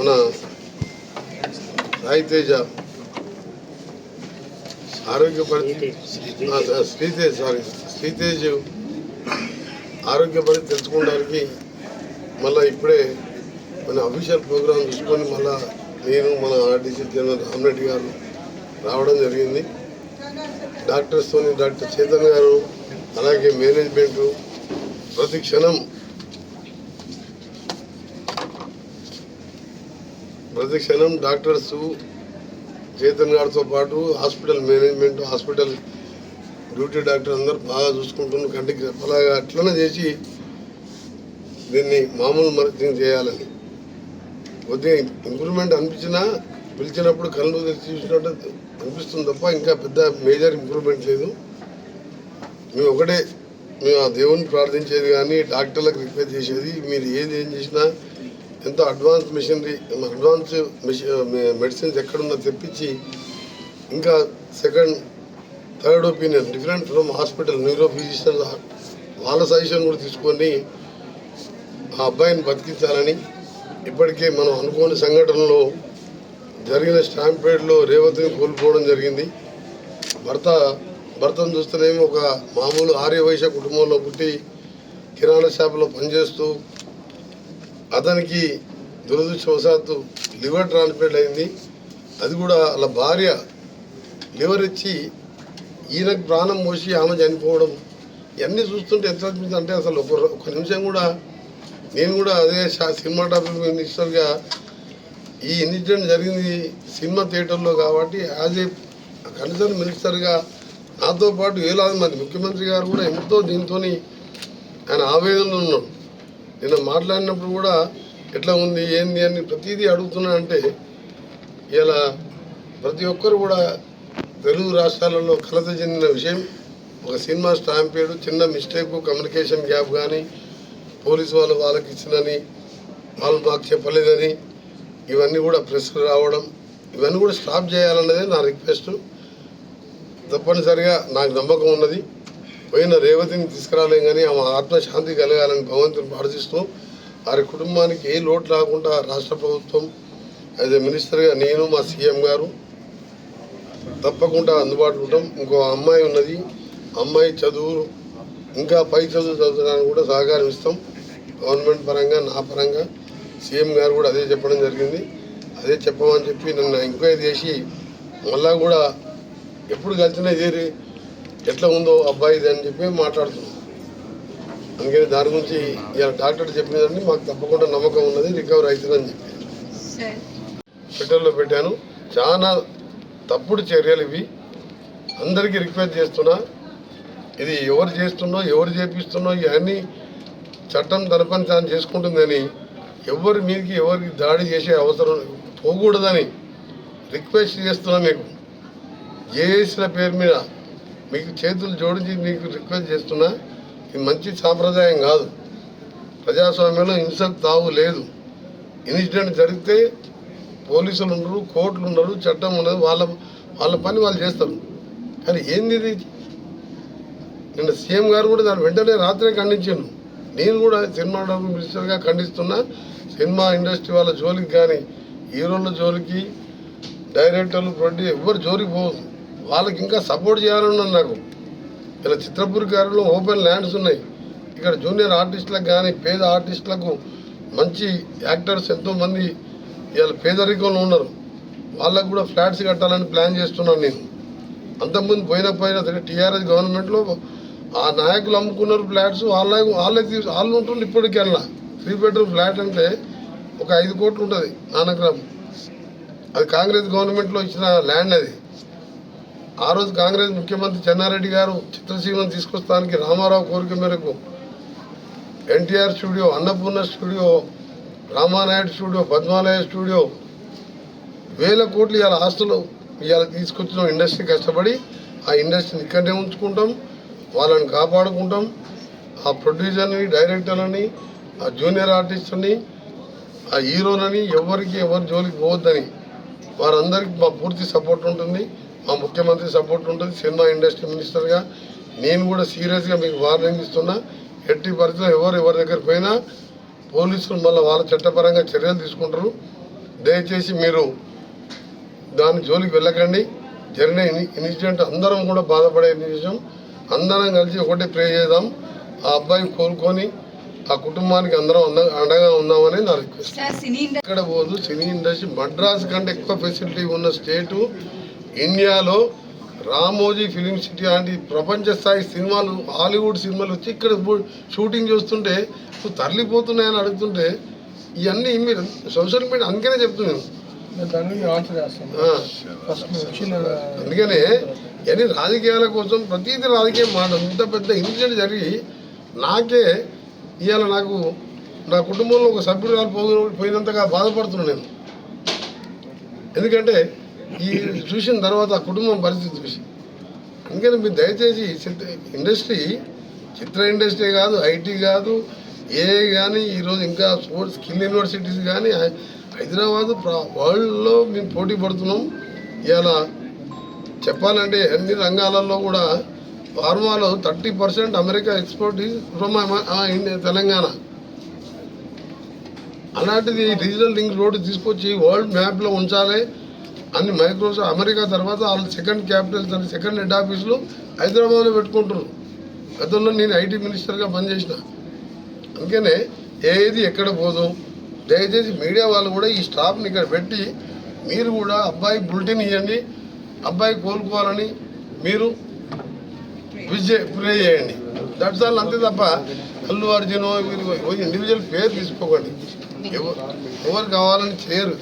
మన సాయి తేజ. ఆరోగ్య పరిస్థితి శ్రీతేజ్ సారీ. శ్రీతేజ్ ఆరోగ్య పరిస్థితి తెలుసుకోవడానికి మళ్ళీ ఇప్పుడే మన అఫీషియల్ ప్రోగ్రామ్ చూసుకొని మళ్ళా నేను మన ఆర్టీసీ జనరల్ రామరెడ్డి గారు రావడం జరిగింది. డాక్టర్స్తో డాక్టర్ చేతన్ గారు అలాగే మేనేజ్మెంటు ప్రతి క్షణం ప్రతిక్షణం డాక్టర్స్ చేతన్ గారితో పాటు hospital management hospital duty doctor అందరూ బాగా చూసుకుంటున్నారు. కంటికి చెప్పలాగా అట్లనే చేసి దీన్ని మామూలు మరిచింగ్ చేయాలని. కొద్దిగా ఇంప్రూవ్మెంట్ అనిపించినా పిలిచినప్పుడు కళ్ళు చూసినట్టు అనిపిస్తుంది తప్ప ఇంకా పెద్ద మేజర్ ఇంప్రూవ్మెంట్ లేదు. మేము ఒకటే మేము ఆ దేవుని ప్రార్థించేది కానీ డాక్టర్లకు రిక్వెస్ట్ చేసేది మీరు ఏది ఏం చేసినా ఎంతో అడ్వాన్స్ మిషనరీ అడ్వాన్స్ మెడిసిన్స్ ఎక్కడున్నా తెప్పించి ఇంకా second third opinion different from hospital neuro physician వాళ్ళ సజెషన్ కూడా తీసుకొని ఆ అబ్బాయిని బతికించాలని ఇప్పటికే మనం అనుకోని సంఘటనలో జరిగిన స్టాంపేడ్లో రేవతిని కోల్పోవడం జరిగింది. భర్త భర్తను చూస్తేనేమో ఒక మామూలు ఆర్యవైశ్య కుటుంబంలో పుట్టి కిరాణా షాపులో పనిచేస్తూ అతనికి దురదృష్టవశాత్తు లివర్ ట్రాన్స్ప్లాంట్ అయింది. అది కూడా వాళ్ళ భార్య లివర్ ఇచ్చి ఈయనకు ప్రాణం మోసి ఆమె చనిపోవడం ఇవన్నీ చూస్తుంటే ఎంత అనిపించింది అంటే అసలు ఒక ఒక నిమిషం కూడా నేను కూడా అదే సినిమా టాపిక్ మినిస్టర్గా ఈ ఇన్సిడెంట్ జరిగింది సినిమా థియేటర్లో కాబట్టి యాజ్ ఏ కన్సర్న్ మినిస్టర్గా నాతో పాటు వేలాది మంది ముఖ్యమంత్రి గారు కూడా ఎంతో దీంతో ఆయన ఆవేదనలో ఉన్నాడు నిన్న మాట్లాడినప్పుడు కూడా ఎట్లా ఉంది ఏంది అని ప్రతిదీ అడుగుతున్నా అంటే ఇలా ప్రతి ఒక్కరు కూడా తెలుగు రాష్ట్రాలలో కలత చెందిన విషయం. ఒక సినిమా స్టాంపేడు చిన్న మిస్టేక్ కమ్యూనికేషన్ గ్యాప్ కానీ పోలీసు వాళ్ళు వాళ్ళకి ఇచ్చినని వాళ్ళు మాకు చెప్పలేదని ఇవన్నీ కూడా ప్రెస్కు రావడం ఇవన్నీ కూడా స్టాప్ చేయాలన్నదే నా రిక్వెస్ట్. తప్పనిసరిగా నాకు నమ్మకం ఉన్నది. పోయిన రేవతిని తీసుకురాలేం కానీ ఆమె ఆత్మశాంతి కలగాలని భగవంతుని ప్రార్థిస్తూ వారి కుటుంబానికి ఏ లోటు రాకుండా రాష్ట్ర ప్రభుత్వం యాజ్ ఏ మినిస్టర్గా నేను మా సీఎం గారు తప్పకుండా అందుబాటులో ఉంటాం. ఇంకో అమ్మాయి ఉన్నది. అమ్మాయి చదువు ఇంకా పై చదువు చదువుకోవడానికి కూడా సహకారం ఇస్తాం. గవర్నమెంట్ పరంగా నా పరంగా సీఎం గారు కూడా అదే చెప్పడం జరిగింది. అదే చెప్పమని చెప్పి నన్ను ఎంక్వైరీ చేసి మళ్ళా కూడా ఎప్పుడు కలిసినా చేరి ఎట్లా ఉందో అబ్బాయిది అని చెప్పి మాట్లాడుతున్నాం. అందుకని దాని గురించి ఇలా డాక్టర్ చెప్పినదండి మాకు తప్పకుండా నమ్మకం ఉన్నది రికవర్ అవుతుందని చెప్పి. ట్విట్టర్లో పెట్టాను. చాలా తప్పుడు చర్యలు ఇవి. అందరికీ రిక్వెస్ట్ చేస్తున్నా ఇది ఎవరు చేస్తున్నో ఎవరు చేపిస్తున్నో ఇవన్నీ చట్టం తన పని తాను చేసుకుంటుందని ఎవరి మీదకి ఎవరికి దాడి చేసే అవసరం పోకూడదని రిక్వెస్ట్ చేస్తున్నా మీకు. జేఏసీల పేరు మీద మీకు చేతులు జోడించి మీకు రిక్వెస్ట్ చేస్తున్నా ఇది మంచి సాంప్రదాయం కాదు. ప్రజాస్వామ్యంలో హింసకు తావు లేదు. ఇన్సిడెంట్ జరిగితే పోలీసులు ఉండరు కోర్టులు ఉండరు చట్టం ఉండదు వాళ్ళ వాళ్ళ పని వాళ్ళు చేస్తారు. కానీ ఏంది ఇది? నిన్న సీఎం గారు కూడా దాని వెంటనే రాత్రే ఖండించాను నేను కూడా సినిమా మినిస్టర్గా ఖండిస్తున్నా. సినిమా ఇండస్ట్రీ వాళ్ళ జోలికి కానీ హీరోల జోలికి డైరెక్టర్లు ప్రొడ్యూసర్ ఎవరు జోలికి పోదు వాళ్ళకి ఇంకా సపోర్ట్ చేయాలని ఉన్నది నాకు. ఇలా చిత్రపూర్ గారిలో ఓపెన్ ల్యాండ్స్ ఉన్నాయి. ఇక్కడ జూనియర్ ఆర్టిస్టులకు కానీ పేద ఆర్టిస్టులకు మంచి యాక్టర్స్ ఎంతోమంది ఇవాళ పేదరికంలో ఉన్నారు. వాళ్ళకు కూడా ఫ్లాట్స్ కట్టాలని ప్లాన్ చేస్తున్నాను నేను. అంతకుముందు పోయిన పోయిన సరే టీఆర్ఎస్ గవర్నమెంట్లో ఆ నాయకులు అమ్ముకున్నారు ఫ్లాట్స్ వాళ్ళ వాళ్ళకి వాళ్ళు ఉంటుంది ఇప్పటికి త్రీ బెడ్రూమ్ ఫ్లాట్ అంటే ఒక ఐదు కోట్లు ఉంటుంది నానగ్రామ్ అది కాంగ్రెస్ గవర్నమెంట్లో ఇచ్చిన ల్యాండ్ అది. ఆ రోజు కాంగ్రెస్ ముఖ్యమంత్రి చెన్నారెడ్డి గారు చిత్రసీమను తీసుకొస్తానికి రామారావు కోరిక మేరకు NTR studio Annapurna studio Ramanaidu studio Padmalaya studio వేల కోట్లు ఇవాళ ఆస్తులు ఇవాళ తీసుకొచ్చిన ఇండస్ట్రీ కష్టపడి ఆ ఇండస్ట్రీని ఇక్కడనే ఉంచుకుంటాం వాళ్ళని కాపాడుకుంటాం. ఆ ప్రొడ్యూసర్ని డైరెక్టర్లని ఆ జూనియర్ ఆర్టిస్టుని ఆ హీరోలని ఎవరికి ఎవరి జోలికి పోవద్దని వారందరికీ మా పూర్తి సపోర్ట్ ఉంటుంది. మా ముఖ్యమంత్రి సపోర్ట్ ఉంటుంది సినిమా ఇండస్ట్రీ మినిస్టర్గా. నేను కూడా సీరియస్గా మీకు వార్నింగ్ ఇస్తున్నా ఎట్టి పరిస్థితుల్లో ఎవరు ఎవరి దగ్గర పోయినా పోలీసులు మళ్ళీ వాళ్ళ చట్టపరంగా చర్యలు తీసుకుంటారు. దయచేసి మీరు దాని జోలికి వెళ్ళకండి. జరిగిన ఇన్- ఇన్సిడెంట్ అందరం కూడా బాధపడే విషయం అందరం కలిసి ఒకటే ప్రే చేద్దాం. ఆ అబ్బాయి కోలుకొని ఆ కుటుంబానికి అందరం అంద అండగా ఉందామని నా రిక్వెస్ట్. ఎక్కడ పోదు సినీ ఇండస్ట్రీ మద్రాస్ కంటే ఎక్కువ ఫెసిలిటీ ఉన్న స్టేటు ఇండియాలో రామోజీ ఫిలిం సిటీ లాంటి ప్రపంచ స్థాయి సినిమాలు హాలీవుడ్ సినిమాలు వచ్చి ఇక్కడ షూటింగ్ చూస్తుంటే తరలిపోతున్నాయని అడుగుతుంటే ఇవన్నీ మీరు సోషల్ మీడియా అందుకనే చెప్తున్నాను అందుకనే ఇవన్నీ రాజకీయాల కోసం ప్రతిదీ రాజకీయం మాట ఇంత పెద్ద ఇన్సిడెంట్ జరిగి నాకే ఇవాళ నాకు నా కుటుంబంలో ఒక సభ్యురాలు పో పోయినంతగా బాధపడుతున్నాను నేను. ఎందుకంటే ఈ చూసిన తర్వాత ఆ కుటుంబం పరిస్థితి చూసి. అందుకని మీరు దయచేసి చిత్ర ఇండస్ట్రీ చిత్ర ఇండస్ట్రీ కాదు ఐటీ కాదు ఏ కానీ ఈరోజు ఇంకా స్పోర్ట్స్ స్కిల్ యూనివర్సిటీస్ కానీ హైదరాబాద్ వరల్డ్లో మేము పోటీ పడుతున్నాం. ఇలా చెప్పాలంటే అన్ని రంగాలలో కూడా ఫార్మాలో thirty percent America export from Telangana. అలాంటిది డిజిటల్ లింక్ రోడ్డు తీసుకొచ్చి వరల్డ్ మ్యాప్లో ఉంచాలి. అన్ని మైక్రోసాఫ్ట్ అమెరికా తర్వాత వాళ్ళ సెకండ్ క్యాపిటల్స్ అని సెకండ్ హెడ్ ఆఫీసులు హైదరాబాద్లో పెట్టుకుంటున్నారు గతంలో నేను ఐటీ మినిస్టర్గా పనిచేసిన. అందుకనే ఏది ఎక్కడ పోదు. దయచేసి మీడియా వాళ్ళు కూడా ఈ స్టాఫ్ని ఇక్కడ పెట్టి మీరు కూడా అబ్బాయి బులెటిన్ ఇవ్వండి అబ్బాయి కోలుకోవాలని మీరు విజయ ప్రే చేయండి. దట్స్ ఆల్ అంతే తప్ప అల్లు అర్జున్ మీరు ఇండివిజువల్ పేరు తీసుకోకండి. ఎవరు కావాలని చేయరు